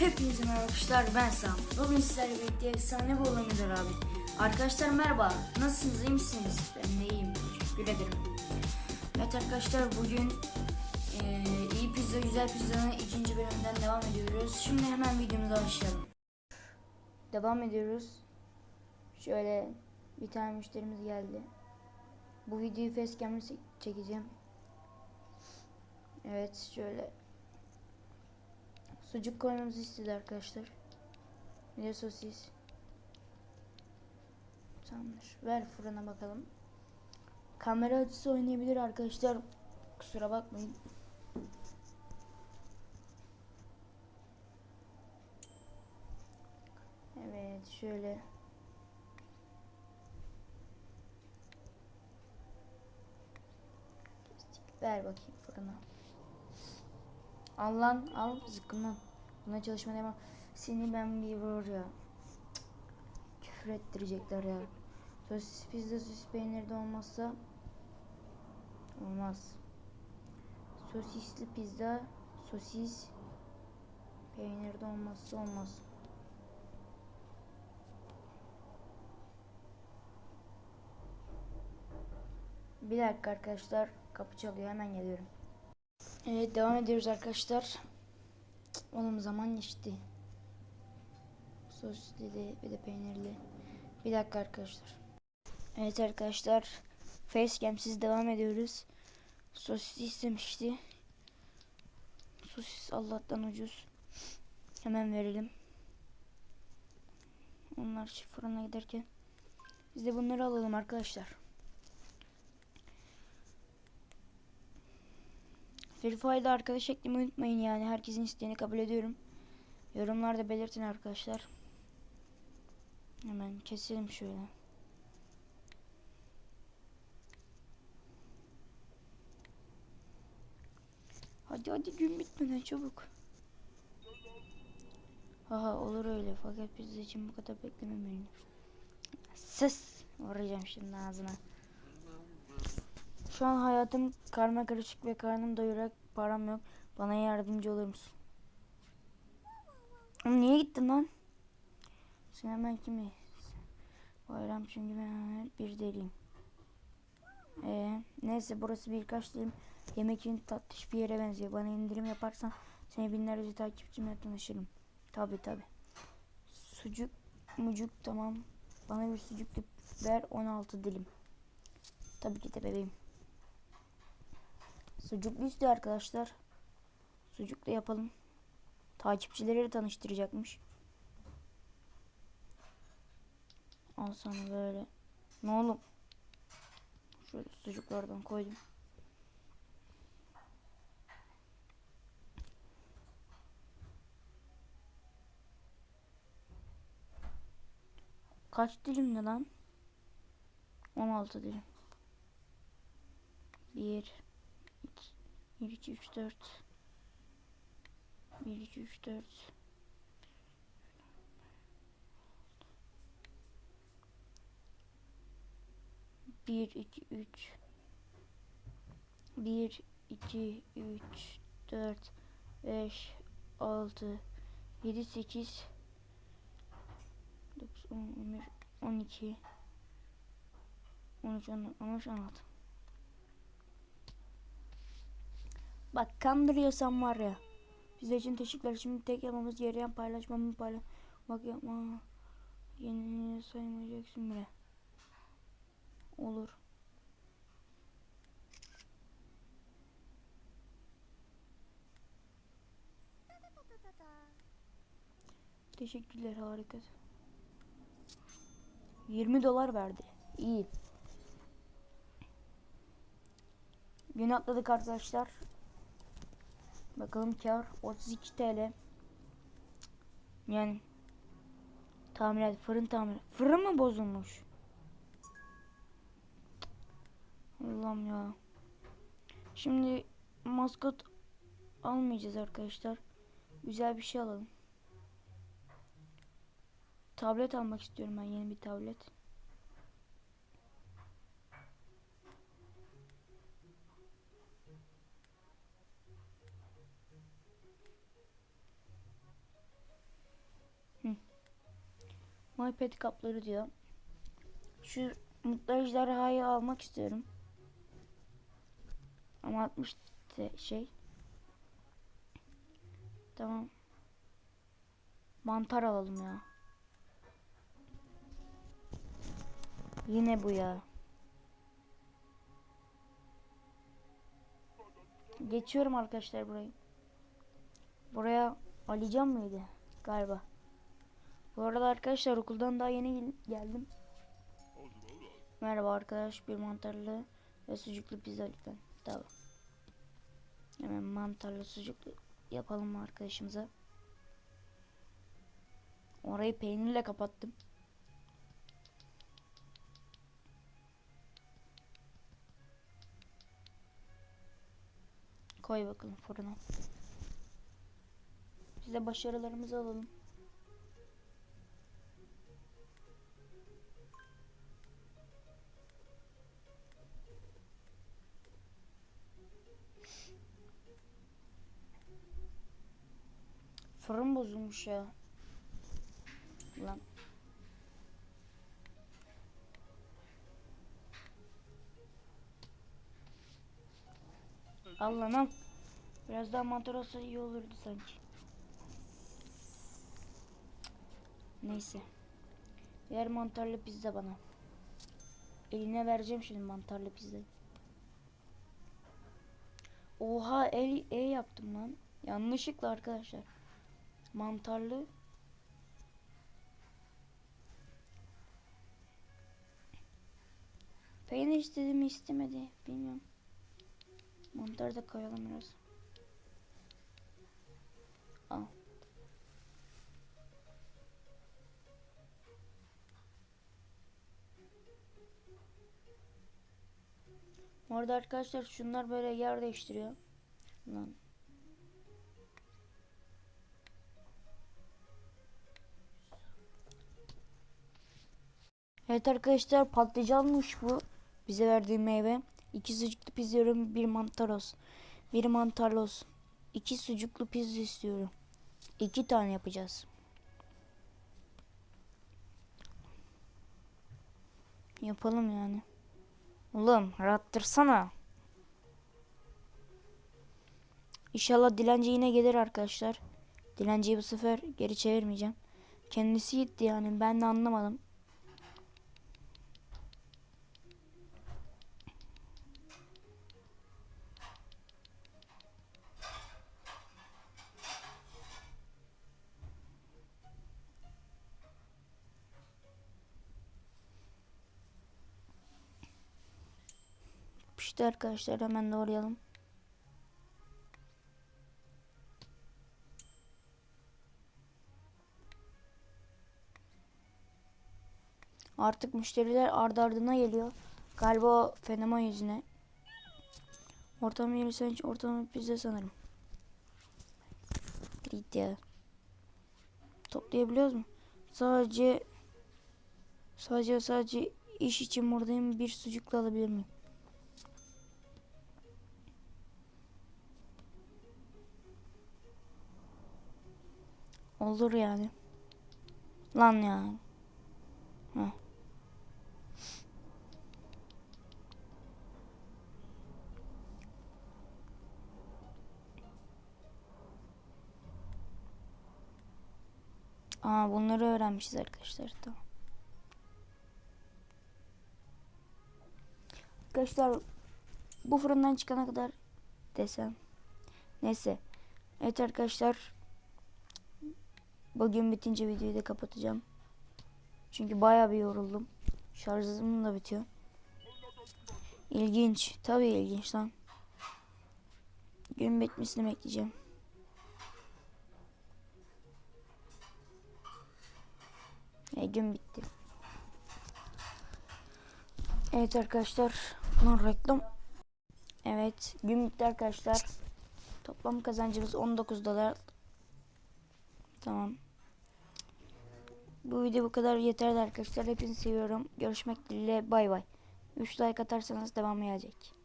Hepinize merhaba arkadaşlar ben Sam. Bugün sizlerle birlikte efsane bir var abi. Arkadaşlar merhaba. Nasılsınız? iyi misiniz? Ben de iyiyim. Teşekkür ederim. Evet arkadaşlar bugün eee, iyi pizza güzel pizzanın ikinci bölümünden devam ediyoruz. Şimdi hemen videomuza başlayalım. Devam ediyoruz. Şöyle bir tane müşterimiz geldi. Bu videoyu facecam'le çekeceğim. Evet şöyle Sucuk koymamızı istedi arkadaşlar. Bir de sosis. Tamamdır. Ver fırına bakalım. Kamera açısı oynayabilir arkadaşlar. Kusura bakmayın. Evet şöyle. Ver bakayım fırına. Al lan al zıkkımdan. Buna çalışma demem. Seni ben bir vurur ya. Küfür ettirecekler ya. Sosis pizza sosis peyniri de olmazsa olmaz. Sosisli pizza sosis peyniri de olmazsa olmaz. Bir dakika arkadaşlar kapı çalıyor hemen geliyorum. Evet devam ediyoruz arkadaşlar. Oğlum zaman geçti. Sosisli bir de peynirli. Bir dakika arkadaşlar. Evet arkadaşlar. Facecam'siz devam ediyoruz. Sosis istemişti. Sosis Allah'tan ucuz. Hemen verelim. Onlar fırına giderken biz de bunları alalım arkadaşlar. Verify'da arkadaş eklemeyi unutmayın yani. Herkesin isteğini kabul ediyorum. Yorumlarda belirtin arkadaşlar. Hemen keselim şöyle. Hadi hadi gün bitmeden çabuk. Haha olur öyle fakat pizza için bu kadar beklememeliyim. Sus! Vuracağım şimdi ağzına. Şu an hayatım karma karışık ve karnım doyurak param yok. Bana yardımcı olur musun? Oğlum niye gittin lan? Sen hemen kimi? Bayram çünkü ben bir deliyim. Ee, neyse burası birkaç dilim yemek için tatlış bir yere benziyor. Bana indirim yaparsan seni binlerce takipçimle tanışırım. Tabi tabi. Sucuk mucuk tamam. Bana bir sucuk ver 16 dilim. Tabii ki de bebeğim. Sucuklu istiyor arkadaşlar. Sucuklu yapalım. Takipçileriyle tanıştıracakmış. Al sana böyle. Ne oğlum? Şöyle sucuklardan koydum. Kaç dilimde lan? 16 dilim. 1 1 2 3 4 1 2 3 4 1 2 3 1 2 3 4 5 6 7 8 9 10 11 12 13 14 15 16 Bak kandırıyorsam var ya. Bize için teşekkürler. Şimdi tek yapmamız gereken paylaşmamı paylaşmak yapma. Yeni saymayacaksın bile. Olur. Teşekkürler harika. 20 dolar verdi. İyi. Gün atladık arkadaşlar. Bakalım kar 32 TL. Yani tamirat fırın tamir. Fırın mı bozulmuş? Allah'ım ya. Şimdi maskot almayacağız arkadaşlar. Güzel bir şey alalım. Tablet almak istiyorum ben yeni bir tablet. Muhabbet kapları diyor. Şu mutlu ejderhayı almak istiyorum. Ama 60 te- şey. Tamam. Mantar alalım ya. Yine bu ya. Geçiyorum arkadaşlar burayı. Buraya Alican mıydı? Galiba. Bu arada arkadaşlar okuldan daha yeni gel- geldim. Merhaba arkadaş bir mantarlı ve sucuklu pizza lütfen. Tamam. Hemen mantarlı sucuklu yapalım arkadaşımıza. Orayı peynirle kapattım. Koy bakalım fırına. Biz de başarılarımızı alalım. Fırın bozulmuş ya. Lan. Al lan al. Biraz daha mantar olsa iyi olurdu sanki. Neyse. Ver mantarlı pizza bana. Eline vereceğim şimdi mantarlı pizzayı. Oha el e yaptım lan. Yanlışlıkla arkadaşlar. Mantarlı. Peynir istedi mi istemedi bilmiyorum. Mantar da koyalım biraz. Al. Orada arkadaşlar şunlar böyle yer değiştiriyor. Lan. Evet arkadaşlar patlıcanmış bu. Bize verdiği meyve. İki sucuklu pizza yiyorum. Bir mantar olsun. Bir mantarlı olsun. İki sucuklu pizza istiyorum. İki tane yapacağız. Yapalım yani. Oğlum rahattırsana. İnşallah dilenci yine gelir arkadaşlar. Dilenciyi bu sefer geri çevirmeyeceğim. Kendisi gitti yani ben de anlamadım. İşte arkadaşlar hemen doğrayalım. Artık müşteriler ardı ardına geliyor. Galiba o fenomen yüzüne. Ortamı yersen ortamı pizza sanırım. Git ya. Toplayabiliyoruz mu? Sadece sadece sadece iş için buradayım. Bir sucukla alabilir miyim? Olur yani. Lan ya. Heh. Aa bunları öğrenmişiz arkadaşlar. Tamam. Arkadaşlar bu fırından çıkana kadar desem. Neyse. Evet arkadaşlar. Bugün bitince videoyu da kapatacağım. Çünkü bayağı bir yoruldum. Şarjım da bitiyor. İlginç. Tabii ilginç lan. Gün bitmesini bekleyeceğim. E, gün bitti. Evet arkadaşlar. Lan reklam. Evet. Gün bitti arkadaşlar. Toplam kazancımız 19 dolar. Tamam. Bu video bu kadar yeterli arkadaşlar. Hepinizi seviyorum. Görüşmek dileğiyle. Bay bay. 3 like atarsanız devam gelecek.